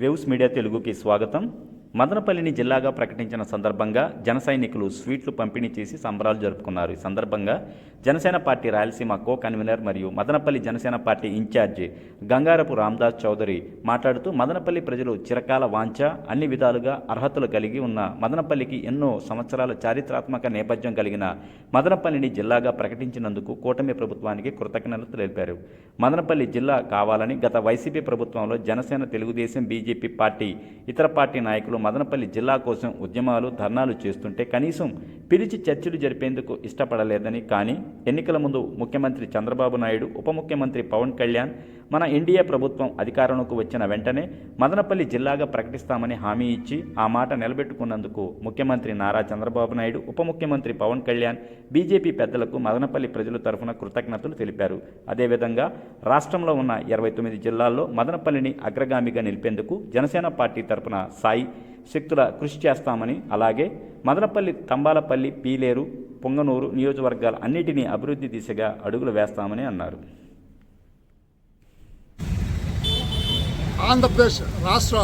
Waves media తెలుగుకి స్వాగతం. మదనపల్లిని జిల్లాగా ప్రకటించిన సందర్భంగా జన సైనికులు స్వీట్లు పంపిణీ చేసి సంబరాలు జరుపుకున్నారు. ఈ సందర్భంగా Janasena party Rayalaseema co convener మరియు మదనపల్లి జనసేన పార్టీ ఇన్ఛార్జి గంగారపు రామ్దాస్ చౌదరి మాట్లాడుతూ మదనపల్లి ప్రజలు చిరకాల వాంఛ అన్ని విధాలుగా అర్హతలు కలిగి ఉన్న మదనపల్లికి ఎన్నో సంవత్సరాల చారిత్రాత్మక నేపథ్యం కలిగిన మదనపల్లిని జిల్లాగా ప్రకటించినందుకు కూటమి ప్రభుత్వానికి కృతజ్ఞతలు తెలిపారు. మదనపల్లి జిల్లా కావాలని గత వైసీపీ ప్రభుత్వంలో జనసేన తెలుగుదేశం బీజేపీ పార్టీ ఇతర పార్టీ నాయకులు మదనపల్లి జిల్లా కోసం ఉద్యమాలు ధర్నాలు చేస్తుంటే కనీసం పిలిచి చర్చలు జరిపేందుకు ఇష్టపడలేదని కానీ ఎన్నికల ముందు ముఖ్యమంత్రి చంద్రబాబు నాయుడు ఉప ముఖ్యమంత్రి పవన్ కళ్యాణ్ మన ఎన్డీఏ ప్రభుత్వం అధికారంలోకి వచ్చిన వెంటనే మదనపల్లి జిల్లాగా ప్రకటిస్తామని హామీ ఇచ్చి ఆ మాట నిలబెట్టుకున్నందుకు ముఖ్యమంత్రి నారా చంద్రబాబు నాయుడు ఉప ముఖ్యమంత్రి పవన్ కళ్యాణ్ బీజేపీ పెద్దలకు మదనపల్లి ప్రజల తరఫున కృతజ్ఞతలు తెలిపారు. అదేవిధంగా రాష్ట్రంలో ఉన్న ఇరవై తొమ్మిది జిల్లాల్లో మదనపల్లిని అగ్రగామిగా నిలిపేందుకు జనసేన పార్టీ తరఫున సాయి శక్తుల కృషి చేస్తామని అలాగే మదనపల్లి తంబాలపల్లి పీలేరు పొంగనూరు నియోజకవర్గాల అన్నిటినీ అభివృద్ధి దిశగా అడుగులు వేస్తామని అన్నారు. ఆంధ్రప్రదేశ్ రాష్ట్ర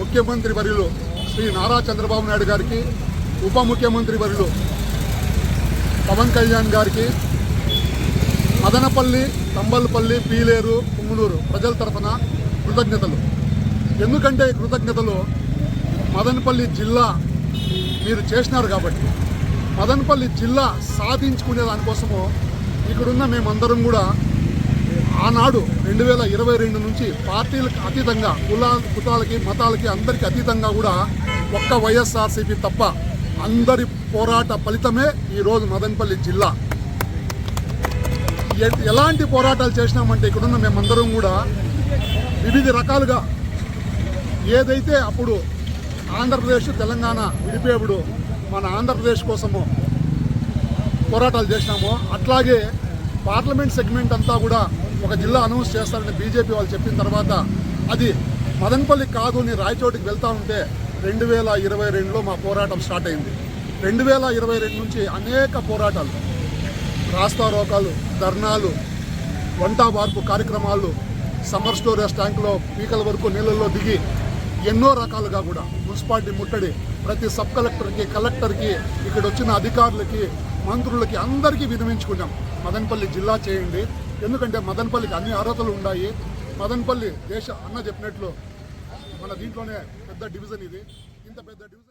ముఖ్యమంత్రి వర్యులు శ్రీ నారా చంద్రబాబు నాయుడు గారికి ఉప ముఖ్యమంత్రి వర్యులు పవన్ కళ్యాణ్ గారికి మదనపల్లి తంబలపల్లి పీలేరు పుంగులూరు ప్రజల తరఫున కృతజ్ఞతలు. ఎందుకంటే కృతజ్ఞతలు మదనపల్లి జిల్లా మీరు చేసినారు కాబట్టి. మదనపల్లి జిల్లా సాధించుకునే దానికోసము ఇక్కడున్న మేమందరం కూడా ఆనాడు రెండు వేల ఇరవై రెండు నుంచి పార్టీలకు అతీతంగా కులా కుతాలకి మతాలకి అందరికీ అతీతంగా కూడా ఒక్క వైఎస్ఆర్సీపీ తప్ప అందరి పోరాట ఫలితమే ఈరోజు మదనపల్లి జిల్లా. ఎ- ఎలాంటి పోరాటాలు చేసినామంటే ఇక్కడున్న మేమందరం కూడా వివిధ రకాలుగా ఏదైతే అప్పుడు ఆంధ్రప్రదేశ్ తెలంగాణ విడిపోయేప్పుడు మన ఆంధ్రప్రదేశ్ కోసము పోరాటాలు చేసినాము. అట్లాగే పార్లమెంట్ సెగ్మెంట్ అంతా కూడా ఒక జిల్లా అనౌన్స్ చేస్తారని బీజేపీ వాళ్ళు చెప్పిన తర్వాత అది మదన్పల్లి కాదు అని రాయచోటికి వెళ్తా ఉంటే రెండు వేల ఇరవై రెండులో మా పోరాటం స్టార్ట్ అయింది. రెండు వేల ఇరవై రెండు నుంచి అనేక పోరాటాలు రాస్తారోకాలు ధర్నాలు వంట వార్పు కార్యక్రమాలు సమ్మర్ స్టోరేజ్ ట్యాంకులో పీకల వరకు నీళ్ళల్లో దిగి ఎన్నో రకాలుగా కూడా మున్సిపాలిటీ ముట్టడి ప్రతి సబ్ కలెక్టర్కి కలెక్టర్కి ఇక్కడ వచ్చిన అధికారులకి మంత్రులకి అందరికీ వినిపించుకున్నాం మదనపల్లి జిల్లా చేయండి. ఎందుకంటే మదనపల్లికి అన్ని అర్హతలు ఉన్నాయి. మదనపల్లి దేశ అన్న చెప్పినట్లు మన దీంట్లోనే పెద్ద డివిజన్ ఇది. ఇంత పెద్ద డివిజన్